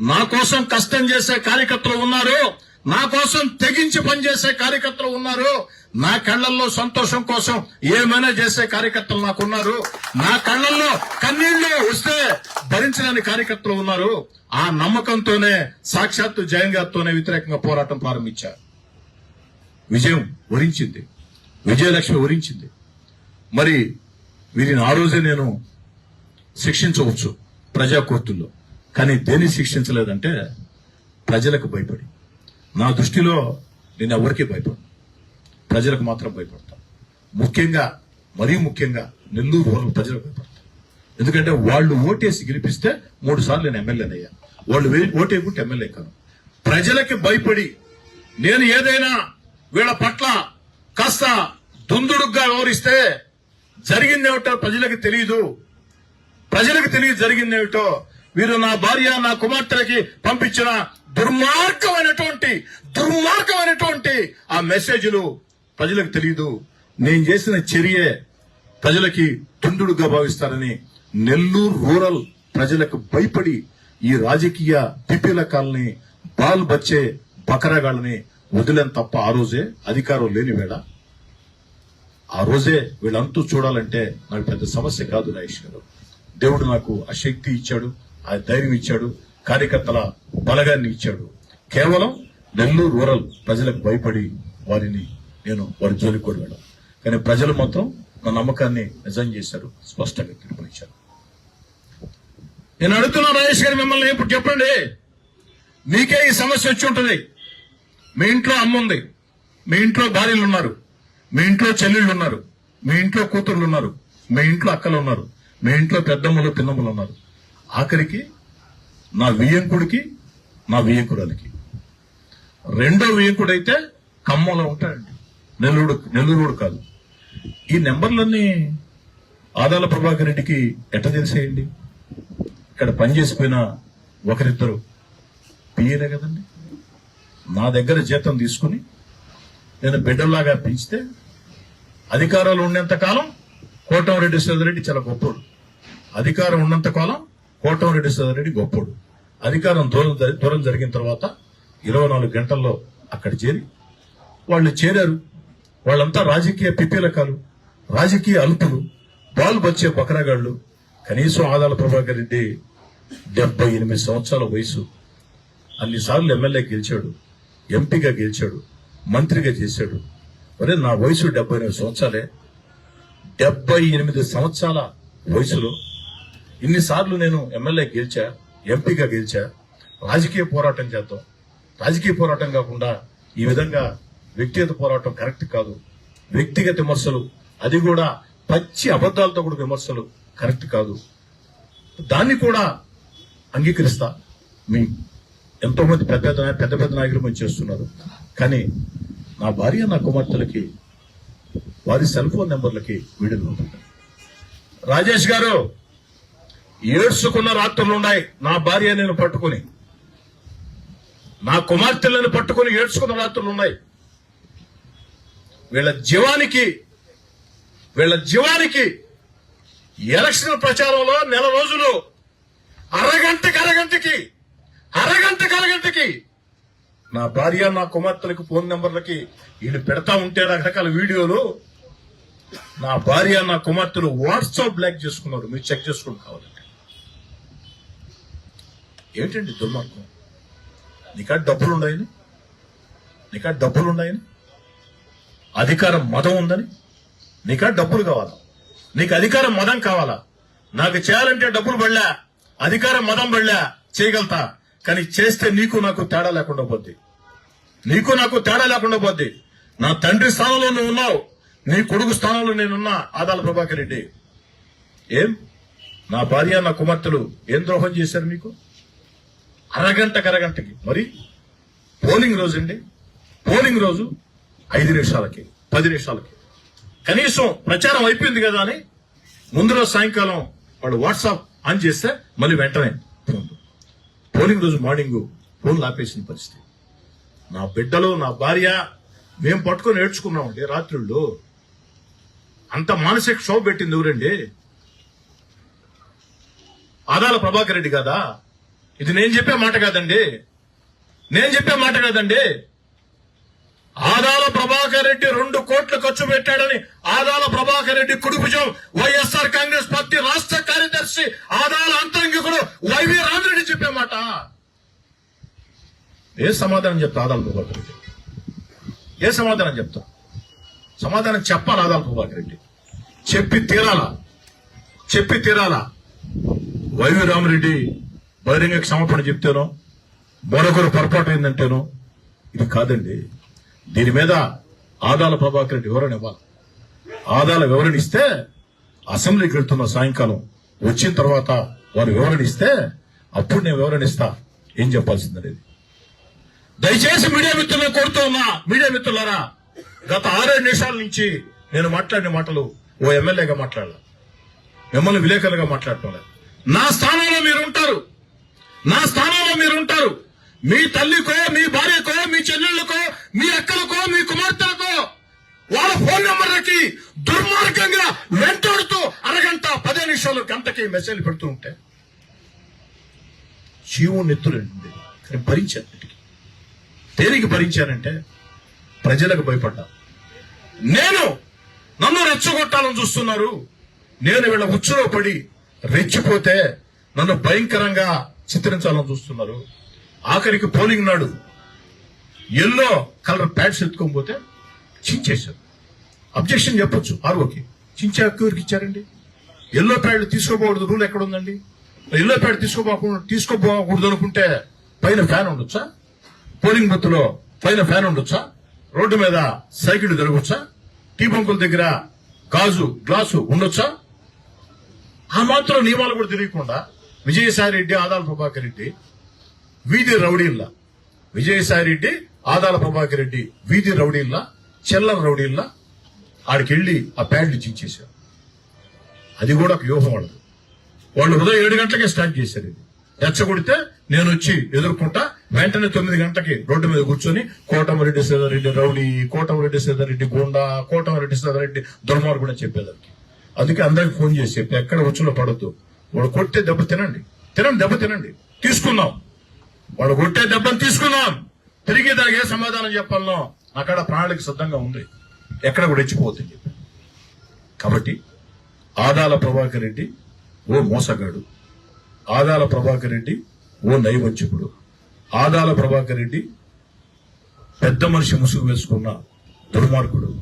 నా కోసం కష్టం చేసే కార్యకర్తలు ఉన్నారు. నా కోసం తెగించి పనిచేసే కార్యకర్తలు ఉన్నారు. నా కళ్ళల్లో సంతోషం కోసం ఏమైనా చేసే కార్యకర్తలు నాకున్నారు నా కళ్ళల్లో కన్నీళ్ళు వస్తే భరించలేని కార్యకర్తలు ఉన్నారు. ఆ నమ్మకంతోనే సాక్షాత్తు జగన్ గారితోనే వ్యతిరేకంగా పోరాటం ప్రారంభించారు. విజయం వరించింది. విజయలక్ష్మి వరించింది. మరి వీరిని ఆ రోజే నేను శిక్షించవచ్చు ప్రజాకోర్టుల్లో. కానీ దేన్ని శిక్షించలేదంటే ప్రజలకు భయపడి. నా దృష్టిలో నేను ఎవరికీ భయపడను. ప్రజలకు మాత్రం భయపడతాను ముఖ్యంగా మరీ ముఖ్యంగా నెల్లూరు వాళ్ళు ప్రజలకు భయపడతాను ఎందుకంటే వాళ్ళు ఓటేసి గెలిపిస్తే మూడు సార్లు నేను ఎమ్మెల్యేనయ్యా వాళ్ళు ఓటేయకుంటే ఎమ్మెల్యే కాను. ప్రజలకి భయపడి నేను ఏదైనా వీళ్ళ పట్ల కాస్త దుందుడుగ్గా వివరిస్తే జరిగిందేమిటో ప్రజలకు తెలియదు ప్రజలకు తెలియ జరిగిందేమిటో వీరు నా భార్య నా కుమార్తెలకి పంపించిన దుర్మార్గమైనటువంటి దుర్మార్గమైనటువంటి ఆ మెసేజ్లు ప్రజలకు తెలియదు నేను చేసిన చర్యే ప్రజలకి తుండుడుగా భావిస్తారని నెల్లూరు రూరల్ ప్రజలకు భయపడి ఈ రాజకీయ పిపిలకాలని బాల్ బచ్చే బకరగాళ్ళని వదిలేని తప్ప ఆ రోజే అధికారం లేని వేళ. ఆ రోజే వీళ్ళంతా చూడాలంటే నాకు పెద్ద సమస్య కాదు రాయేష్ గారు. దేవుడు నాకు ఆ శక్తి ఇచ్చాడు. ఆ ధైర్యం ఇచ్చాడు కార్యకర్తల బలగాన్ని ఇచ్చాడు. కేవలం నెల్లూరు రూరల్ ప్రజలకు భయపడి వారిని నేను వారి జోలికి కూడా వెళ్ళాను కానీ ప్రజలు మాత్రం నా నమ్మకాన్ని నిజం చేశారు స్పష్టంగా తీర్పునిచ్చారు. నేను అడుగుతున్నా రాజేష్ గారు మిమ్మల్ని ఇప్పుడు చెప్పండి. మీకే ఈ సమస్య వచ్చి ఉంటుంది. మీ ఇంట్లో అమ్మ ఉంది. మీ ఇంట్లో భార్యలు ఉన్నారు. మీ ఇంట్లో చెల్లెళ్ళు ఉన్నారు. మీ ఇంట్లో కూతుర్లు ఉన్నారు. మీ ఇంట్లో అక్కలు ఉన్నారు. మీ ఇంట్లో పెద్దమ్మలు పిన్నమ్మలు ఉన్నారు. ఆఖరికి నా వియ్యంకుడికి నా వియ్యంకురాలికి రెండో వియ్యంకుడైతే ఖమ్మంలో ఉంటాడండి. నెల్లూరు నెల్లూరు కాదు. ఈ నెంబర్లన్నీ ఆదాల ప్రభాకర్ రెడ్డికి ఎట్ట తెలిసేయండి? ఇక్కడ పనిచేసిపోయిన ఒకరిద్దరు పియ్యలే కదండి. నా దగ్గర జీతం తీసుకుని నేను బిడ్డలాగా పెంచితే అధికారాలు ఉన్నంత కాలం కోటం రెడ్డి చాలా గొప్పడు. అధికారం ఉన్నంత కాలం కోటమిరెడ్డి రెడ్డి గొప్పడు. అధికారం దూరం జరి- దూరం జరిగిన తర్వాత ఇరవై నాలుగు గంటల్లో అక్కడ చేరి వాళ్ళు చేరారు. వాళ్ళంతా రాజకీయ పిపీలకాలు రాజకీయ అల్పులు బాల్ బచ్చే బకరగాళ్ళు. కనీసం ఆదాల ప్రభాకర్ రెడ్డి డెబ్బై ఎనిమిది సంవత్సరాల వయసు. అన్నిసార్లు ఎమ్మెల్యే గెలిచాడు ఎంపీగా గెలిచాడు మంత్రిగా చేశాడు. ఒరే నా వయసు డెబ్బై ఎనిమిది సంవత్సరాలే. డెబ్బై ఎనిమిది సంవత్సరాల వయసులో ఇన్నిసార్లు నేను ఎమ్మెల్యే గెలిచా ఎంపీగా గెలిచా రాజకీయ పోరాటం చేద్దాం. రాజకీయ పోరాటం కాకుండా ఈ విధంగా వ్యక్తిగత పోరాటం కరెక్ట్ కాదు. వ్యక్తిగత విమర్శలు అది కూడా పచ్చి అబద్ధాలతో కూడా విమర్శలు కరెక్ట్ కాదు. దాన్ని కూడా అంగీకరిస్తా. మీ ఎంతో మంది పెద్ద పెద్ద పెద్ద పెద్ద నాయకులు మంది చేస్తున్నారు. కానీ నా భార్య నా కుమార్తెలకి వారి సెల్ ఫోన్ నెంబర్లకి వీడియోలు రాజేష్ గారు! ఏడ్చుకున్న రాత్రులు ఉన్నాయి. నా భార్య నేను పట్టుకుని నా కుమార్తెలను పట్టుకుని ఏడ్చుకున్న రాత్రులు ఉన్నాయి. వీళ్ళ జీవానికి వీళ్ళ జీవానికి ఎలక్షన్ ప్రచారంలో నెల రోజులు అరగంటకి అరగంటకి అరగంటకి అరగంటకి నా భార్య నా కుమార్తెలకు ఫోన్ నెంబర్లకి వీళ్ళు పెడతా ఉంటే రకరకాల వీడియోలు. నా భార్య నా కుమార్తెలు వాట్సాప్ బ్లాక్ చేసుకున్నారు. మీరు చెక్ చేసుకోండి కావాలంటే ఏంటండి దుర్మార్గం? నీకా డబ్బులు ఉన్నాయని? నీకా డబ్బులు ఉన్నాయని? అధికారం మదం ఉందని? నీకా డబ్బులు కావాలా? నీకు అధికారం మదం కావాలా? నాకు చేయాలంటే డబ్బులు పడలే అధికారం మదం పడలే చేయగలుగుతా. కానీ చేస్తే నీకు నాకు తేడా లేకుండా పోద్ది. నీకు నాకు తేడా లేకుండా పోద్ది. నా తండ్రి స్థానంలో నువ్వు ఉన్నావు. నీ కొడుకు స్థానంలో నేనున్నా ఆదాల ప్రభాకర్ రెడ్డి. ఏం? నా భార్య నా కుమార్తెలు ఏం ద్రోహం చేశారు మీకు అరగంటకు అరగంటకి మరి పోలింగ్ రోజు అండి పోలింగ్ రోజు ఐదు నిమిషాలకి పది నిమిషాలకి. కనీసం ప్రచారం అయిపోయింది కదా అని ముందు రోజు సాయంకాలం వాడు వాట్సాప్ ఆన్ చేస్తే మళ్ళీ వెంటనే ఫోన్. పోలింగ్ రోజు మార్నింగ్ ఫోన్లు ఆపేసిన పరిస్థితి. నా బిడ్డలు నా భార్య మేము పట్టుకొని ఏడ్చుకున్నామండి రాత్రుళ్ళు. అంత మానసిక క్షోభ పెట్టింది ఎవరండి? ఆదాల ప్రభాకర్ రెడ్డి కదా ఇది నేను చెప్పే మాట కాదండి. నేను చెప్పే మాట కాదండి. ఆదాల ప్రభాకర్ రెడ్డి రెండు కోట్లు ఖర్చు పెట్టాడని ఆదాల ప్రభాకర్ రెడ్డి కుడిభుజం వైఎస్ఆర్ కాంగ్రెస్ పార్టీ రాష్ట్ర కార్యదర్శి ఆదాల అంతరంగికుడు వైవి రామిరెడ్డి చెప్పే మాట. ఏ సమాధానం చెప్తా ఆదాల ప్రభాకర్ రెడ్డి? ఏ సమాధానం చెప్తా? సమాధానం చెప్పాలి ఆదాల ప్రభాకర్ రెడ్డి. చెప్పి తీరాలా? చెప్పి తీరాలా? వైవి రామిరెడ్డి బహిరంగ క్షమాపణ చెప్తేనో మరొకరు పొరపాటు ఏంటంటేనో ఇది కాదండి. దీని మీద ఆదాల ప్రభాకర్ రెడ్డి వివరణ ఇవ్వాలి. ఆదాల వివరణ ఇస్తే అసెంబ్లీకి వెళ్తున్న సాయంకాలం వచ్చిన తర్వాత వారు వివరణ ఇస్తే అప్పుడు నేను వివరణ ఇస్తా. ఏం చెప్పాల్సిందనేది. దయచేసి మీడియా మిత్రులను కోరుతూ ఉన్నా మీడియా మిత్రులారా గత ఆరేడు నిమిషాల నుంచి నేను మాట్లాడిన మాటలు ఓ ఎమ్మెల్యేగా మాట్లాడాల. మిమ్మల్ని విలేకరులుగా మాట్లాడటం లేదు నా స్థానంలో మీరు ఉంటారు నా స్థానంలో మీరు ఉంటారు మీ తల్లికో మీ భార్యకో మీ చెల్లెళ్ళకో మీ అక్కలకో మీ కుమార్తెలకో వాళ్ళ ఫోన్ నెంబర్లకి దుర్మార్గంగా వెంటాడుతూ అరగంట పదే నిమిషాలు గంటకి మెసేజ్ పెడుతూ ఉంటే జీవం నెత్తులండి కానీ భరించాను దేనికి భరించానంటే ప్రజలకు భయపడ్డా. నేను నన్ను రెచ్చగొట్టాలని చూస్తున్నారు. నేను వీళ్ళ ఉచ్చులో పడి రెచ్చిపోతే నన్ను భయంకరంగా చిత్రించాలని చూస్తున్నారు. ఆఖరికి పోలింగ్ నాడు ఎల్లో కలర్ ప్యాడ్స్ ఎత్తుకోకపోతే చించేశారు. అబ్జెక్షన్ చెప్పొచ్చు ఆర్ఓకి చించే హక్కు ఎవరికి ఇచ్చారండి? ఎల్లో ప్యాడ్ తీసుకోకూడదు రూల్ ఎక్కడ ఉందండి? ఎల్లో ప్యాడ్ తీసుకోపోకూడదు తీసుకోబోకూడదు అనుకుంటే పైన ఫ్యాన్ ఉండొచ్చా? పోలింగ్ బూత్లో పైన ఫ్యాన్ ఉండొచ్చా? రోడ్డు మీద సైకిల్ తిరగొచ్చా? టీ బంకుల దగ్గర గాజు గ్లాసు ఉండొచ్చా? ఆ మాత్రం నియమాలు కూడా తెలియకుండా విజయసాయి రెడ్డి ఆదాల ప్రభాకర్ రెడ్డి వీధి రౌడీల్లా. విజయసాయి రెడ్డి ఆదాల ప్రభాకర్ రెడ్డి వీధి రౌడీల్లా చెల్లం రౌడీల్లా ఆడికెళ్ళి ఆ ప్యాడ్లు చించేశారు అది కూడా ఒక వ్యూహం వాళ్ళది. వాళ్ళు ఉదయం ఏడు గంటలకే స్టార్ట్ చేశారు ఇది. రెచ్చగొడితే నేను వచ్చి ఎదుర్కొంటా వెంటనే తొమ్మిది గంటలకి రోడ్డు మీద కూర్చొని కోటమరెడ్డి సీతారెడ్డి రౌడీ కోటమరెడ్డి సీతారెడ్డి గుండా కోటమరెడ్డి సీతారెడ్డి దుర్మార్గుడు అని చెప్పేదానికి. అందుకే అందరికి ఫోన్ చేసి చెప్పి ఎక్కడ వచ్చులో పడద్దు. వాడు కొట్టే దెబ్బ తినండి. తినండి దెబ్బ తినండి. తీసుకుందాం. వాడు కొట్టే దెబ్బను తీసుకుందాం. తిరిగి దానికి ఏ సమాధానం చెప్పాలనో అక్కడ ప్రణాళిక సిద్ధంగా ఉంది. ఎక్కడ కూడా ఇచ్చిపోతుంది చెప్పి. కాబట్టి ఆదాల ప్రభాకర్ రెడ్డి ఓ మోసగాడు. ఆదాల ప్రభాకర్ రెడ్డి ఓ నైవంచకుడు. ఆదాల ప్రభాకర్ రెడ్డి పెద్ద మనిషి ముసుగు వేసుకున్న దుర్మార్గుడు.